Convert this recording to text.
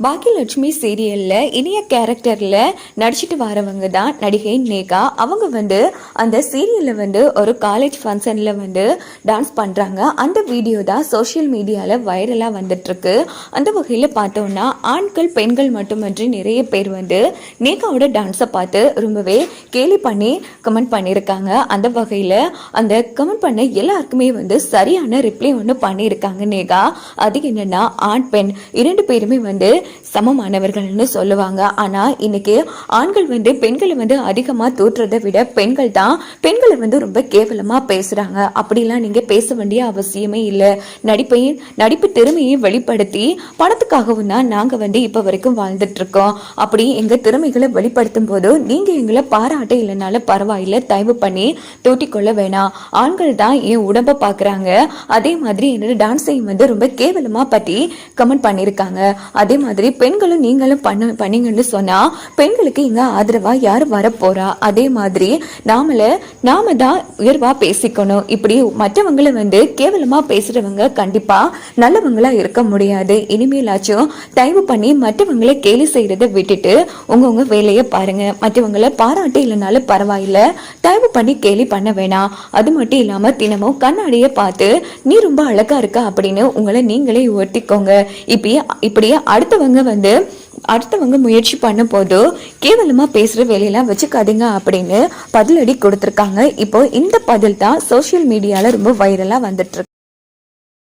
பாக்கியலட்சுமி சீரியலில் இனிய கேரக்டரில் நடிச்சிட்டு வரவங்க தான் நடிகை நேகா அவங்க வந்து அந்த சீரியலில் வந்து ஒரு காலேஜ் ஃபங்க்ஷனில் வந்து டான்ஸ் பண்ணுறாங்க அந்த வீடியோ தான் சோஷியல் மீடியாவில் வைரலாக வந்துட்டுருக்கு. அந்த வகையில் பார்த்தோம்னா ஆண்கள் பெண்கள் மட்டுமன்றி நிறைய பேர் வந்து நேகாவோட டான்ஸை பார்த்து ரொம்பவே கேலி பண்ணி கமெண்ட் பண்ணியிருக்காங்க. அந்த வகையில் அந்த கமெண்ட் பண்ண எல்லாருக்குமே வந்து சரியான ரிப்ளை ஒன்று பண்ணியிருக்காங்க நேகா அது என்னென்னா ஆண் பெண் இரண்டு பேருமே வந்து சமமானவர்கள்னு சொல்லுவாங்க. ஆனா இன்னைக்கு ஆண்கள் வந்து பெண்களை வந்து அதிகமா தூற்றுறதை விட பெண்கள் தான் பெண்களை வந்து ரொம்ப கேவலமா பேசுறாங்க. அப்படிலாம் நீங்க பேச வேண்டிய அவசியமே இல்லை. நடிப்பையும் நடிப்பு திறமையை வெளிப்படுத்தி பணத்துக்காகவும் தான் நாங்க வந்து இப்போ வரைக்கும் வாழ்ந்துட்டு இருக்கோம் அப்படி எங்க திறமைகளை வெளிப்படுத்தும் போது நீங்க எங்களை பாராட்ட இல்லைனாலும் பரவாயில்ல தயவு பண்ணி தூட்டிக்கொள்ள வேணாம். ஆண்கள் தான் என் உடம்ப பாக்குறாங்க. அதே மாதிரி என்னோட டான்ஸையும் வந்து ரொம்ப கேவலமா பற்றி கமெண்ட் பண்ணியிருக்காங்க. அதே மாதிரி பெண்களும் நீங்களும் பண்ண பண்ணீங்கன்னு சொன்னா பெண்களுக்கு இங்கே ஆதரவா யார் வரப்போறா? அதே மாதிரி நாமள நாம தான் உயர்வா பேசிக்கணும். இப்படி மற்றவங்களை வந்து கேவலமா பேசுறவங்க கண்டிப்பா நல்லவங்களா இருக்க முடியாது. இனிமேலாச்சும் தயவு பண்ணி மற்றவங்களை கேலி செய்யறதை விட்டுட்டு உங்கவுங்க வேலையை பாருங்க. மற்றவங்களை பாராட்டு இல்லைனாலும் பரவாயில்ல. தயவு பண்ணி கேலி பண்ண வேணாம். அது மட்டும் இல்லாம தினமும் கண்ணாடியை பார்த்து நீ ரொம்ப அழகா இருக்க அப்படின்னு உங்களை நீங்களே உயர்த்திக்கோங்க. இப்படியே இப்படியே அடுத்தவங்க வந்து அடுத்தவங்க முயற்சி பண்ணும் போது கேவலமாக பேசுகிற வேலையெல்லாம் வச்சுக்காதீங்க அப்படின்னு பதிலடி கொடுத்துருக்காங்க. இப்போ இந்த பதில் தான் சோஷியல் மீடியாவில் ரொம்ப வைரலாக வந்துட்டு